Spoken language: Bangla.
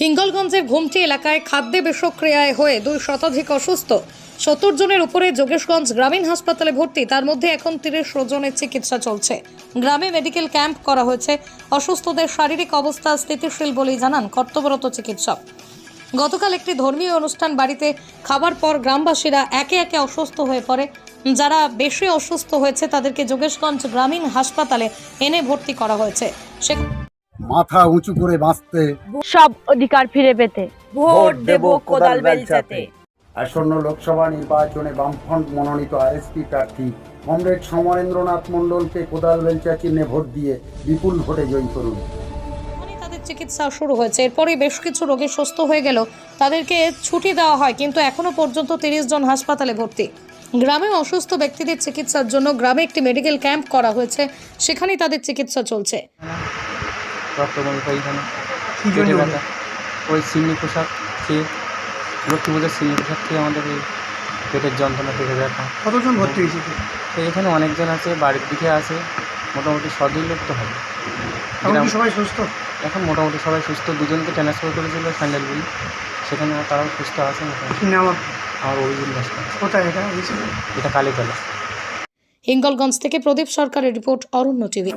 হিঙ্গলগঞ্জের ঘুমটি এলাকায় খাদ্যে বিষক্রিয়ায় হয়ে দুই শতাধিক অসুস্থ। সত্তর জনের উপরে যোগেশগঞ্জ গ্রামীণ হাসপাতালে ভর্তি, তার মধ্যে এখন তিরিশ জনের চিকিৎসা চলছে। গ্রামে মেডিকেল ক্যাম্প করা হয়েছে। অসুস্থদের শারীরিক অবস্থা স্থিতিশীল বলেই জানান কর্তব্যরত চিকিৎসক। গতকাল একটি ধর্মীয় অনুষ্ঠান বাড়িতে খাবার পর গ্রামবাসীরা একে একে অসুস্থ হয়ে পড়ে। যারা বেশি অসুস্থ হয়েছে, তাদেরকে যোগেশগঞ্জ গ্রামীণ হাসপাতালে এনে ভর্তি করা হয়েছে। সে মাথা উঁচু করে বাঁচতে। সব অধিকার ফিরে পেতে। ভোট দেব কোদাল বেলচাতে। আসন্ন লোকসভা নির্বাচনে বামফ্রন্ট মনোনীত আরএসপি প্রার্থী কমরেড সমরেন্দ্রনাথ মণ্ডলকে কোদাল বেলচা চিহ্নে ভোট দিয়ে বিপুল ভোটে জয়ী করুন। চিকিৎসা শুরু হয়েছে। এরপরই বেশ কিছু রোগী সুস্থ হয়ে গেল। তাদেরকে ছুটি দেওয়া হয় কিন্তু এখনও পর্যন্ত তিরিশ জন হাসপাতালে ভর্তি। গ্রামে অসুস্থ ব্যক্তিদের চিকিৎসার জন্য গ্রামে একটি মেডিকেল ক্যাম্প করা হয়েছে। সেখানেই তাদের চিকিৎসা চলছে। রক্তবমি পায়খানা পেটে ব্যথা। ওই সিন্নি পোশাক খেয়ে লক্ষ্মী পুজোর সিন্নি পোশাক খেয়ে আমাদের এই পেটের যন্ত্রণা পেটে ব্যথা। কতজন ভর্তি হয়েছে? তো এখানে অনেকজন আছে বাড়ির দিকে আছে মোটামুটি সবই লোক তো হবে। সবাই সুস্থ? এখন মোটামুটি সবাই সুস্থ। দুজনকে ট্রান্সফার করেছিল স্যান্ডেলগুলি সেখানে তারাও সুস্থ আছে মোটামুটি? আমার অভিযোগ কোথায় এটা? এটা কালীতলা। হিঙ্গলগঞ্জ থেকে প্রদীপ সরকারের রিপোর্ট অরণ্য টিভি।